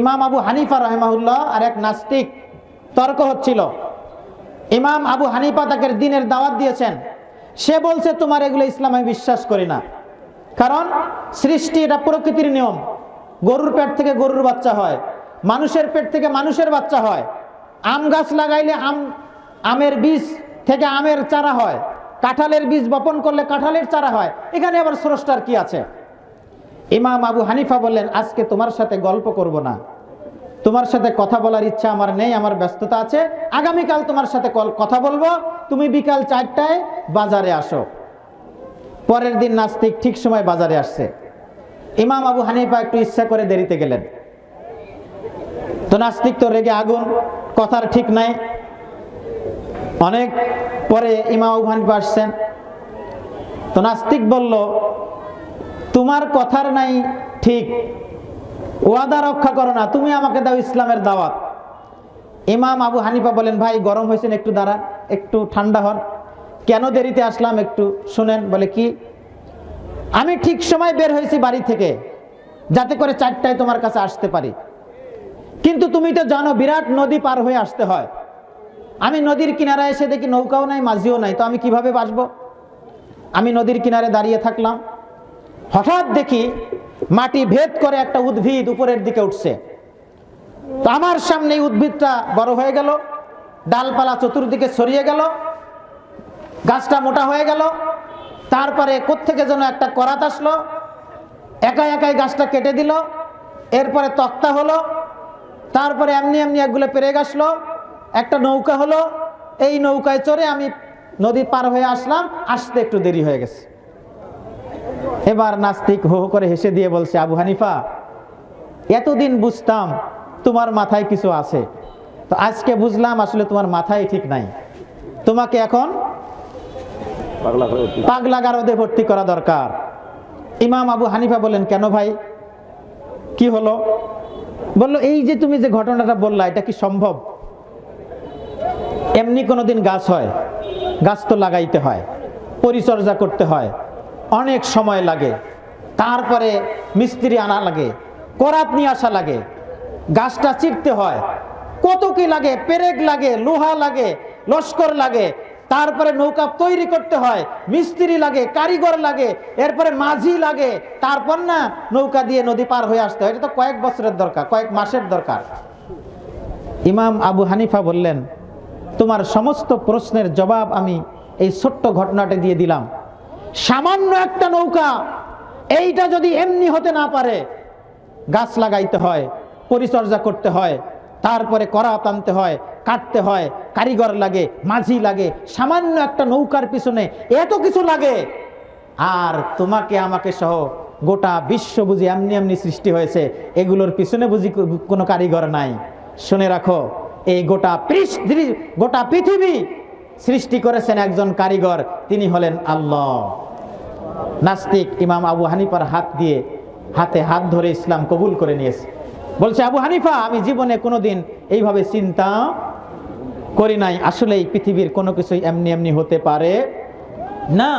ইমাম আবু হানিফা রহমাহুল্লাহ আর এক নাস্তিক তর্ক হচ্ছিল। ইমাম আবু হানিফা তাকে দিনের দাওয়াত দিয়েছেন। সে বলছে, তোমার এগুলো ইসলাম আমি বিশ্বাস করি না। কারণ সৃষ্টি এটা প্রকৃতির নিয়ম। গরুর পেট থেকে গরুর বাচ্চা হয়, মানুষের পেট থেকে মানুষের বাচ্চা হয়। আম গাছ লাগাইলে আম, আমের বীজ থেকে আমের চারা হয়। কাঁঠালের বীজ বপন করলে কাঁঠালের চারা হয়। এখানে আবার স্রষ্টার কি আছে? ইমাম আবু হানিফা বললেন, আজকে তোমার সাথে গল্প করব না। তোমার সাথে কথা বলার ইচ্ছা আমার নেই, আমার ব্যস্ততা আছে। আগামীকাল তোমার সাথে কথা বলব। তুমি বিকাল চারটায় বাজারে আসো। পরের দিন নাস্তিক ঠিক সময় বাজারে আসছে। ইমাম আবু হানিফা একটু ইচ্ছা করে দেরিতে গেলেন। তো নাস্তিক তো রেগে আগুন, কথার ঠিক নাই। অনেক পরে ইমাম আবু হানিফা আসছেন। তো নাস্তিক বলল তোমার কথার নাই, ঠিক। ওয়াদা রক্ষা করো না, তুমি আমাকে দাও ইসলামের দাওয়াত। ইমাম আবু হানিফা বলেন, ভাই, গরম হয়েছেন একটু দাঁড়ান একটু ঠান্ডা হন। কেন দেরিতে আসলাম একটু শুনেন। বলে কি, আমি ঠিক সময় বের হয়েছি বাড়ি থেকে, যাতে করে চারটায় তোমার কাছে আসতে পারি। কিন্তু তুমি তো জানো, বিরাট নদী পার হয়ে আসতে হয়। আমি নদীর কিনারায় এসে দেখি নৌকাও নাই, মাঝিও নাই, তো আমি কীভাবে বাঁচবো? আমি নদীর কিনারে দাঁড়িয়ে থাকলাম। হঠাৎ দেখি মাটি ভেদ করে একটা উদ্ভিদ উপরের দিকে উঠছে। তো আমার সামনে উদ্ভিদটা বড় হয়ে গেল, ডালপালা চতুর্দিকে ছড়িয়ে গেল, গাছটা মোটা হয়ে গেল, তারপরে কোত্থেকে যেন একটা করাত আসলো, একাই একাই গাছটা কেটে দিল, এরপরে তক্তা হলো, তারপরে এমনি এমনি একগুলো পেরে আসলো একটা নৌকা হলো, এই নৌকায় চড়ে আমি নদী পার হয়ে আসলাম, আসতে একটু দেরি হয়ে গেছে। এবার নাস্তিক হো হো করে হেসে দিয়ে বলছে আবু হানিফা এতদিন বুঝতাম তোমার মাথায় কিছু আছে। তো আজকে বুঝলাম আসলে তোমার মাথায় ঠিক নাই। তোমাকে এখন। পাগলা গারদে ভর্তি করা দরকার। ইমাম আবু হানিফা বলেন কেন ভাই? কি হলো? বলল এই যে তুমি যে ঘটনাটা বললা এটা কি সম্ভব? এমনি কোনোদিন গাছ হয় গাছ তো লাগাইতে হয় পরিচর্যা করতে হয় অনেক সময় লাগে। তারপরে মিস্ত্রি আনা লাগে, করাত নিয়ে আসা লাগে। গাছটা চিরতে হয়। কত কি লাগে? পেরেক লাগে, লোহা লাগে, লস্কর লাগে। তারপরে নৌকা তৈরি করতে হয়। মিস্ত্রি লাগে, কারিগর লাগে, এরপরে মাঝি লাগে। তারপর না নৌকা দিয়ে নদী পার হয়ে আসতে হয়। এটা তো কয়েক বছরের দরকার, কয়েক মাসের দরকার। ইমাম আবু হানিফা বললেন, তোমার সমস্ত প্রশ্নের জবাব আমি এই ছোট্ট ঘটনাটা দিয়ে দিলাম। সামান্য একটা নৌকা, এইটা যদি এমনি হতে না পারে, গাছ লাগাইতে হয়, পরিচর্যা করতে হয়, তারপরে করাত টানতে হয়, কাটতে হয়, কারিগর লাগে, মাঝি লাগে, সামান্য একটা নৌকার পিছনে এত কিছু লাগে, আর তোমাকে আমাকে সহ গোটা বিশ্ব বুঝি এমনি এমনি সৃষ্টি হয়েছে, এগুলোর পিছনে বুঝি কোনো কারিগর নাই। শুনে রাখো, এই গোটা গোটা পৃথিবী সৃষ্টি করেছেন একজন কারিগর, তিনি হলেন আল্লাহ। নাস্তিক ইমাম আবু হানিফার হাত দিয়ে হাতে হাত ধরে ইসলাম কবুল করে নিয়েছে। বলছে, আবু হানিফা, আমি জীবনে কোনোদিন এইভাবে চিন্তা করি নাই। আসলে এই পৃথিবীর কোনো কিছুই এমনি এমনি হতে পারে না।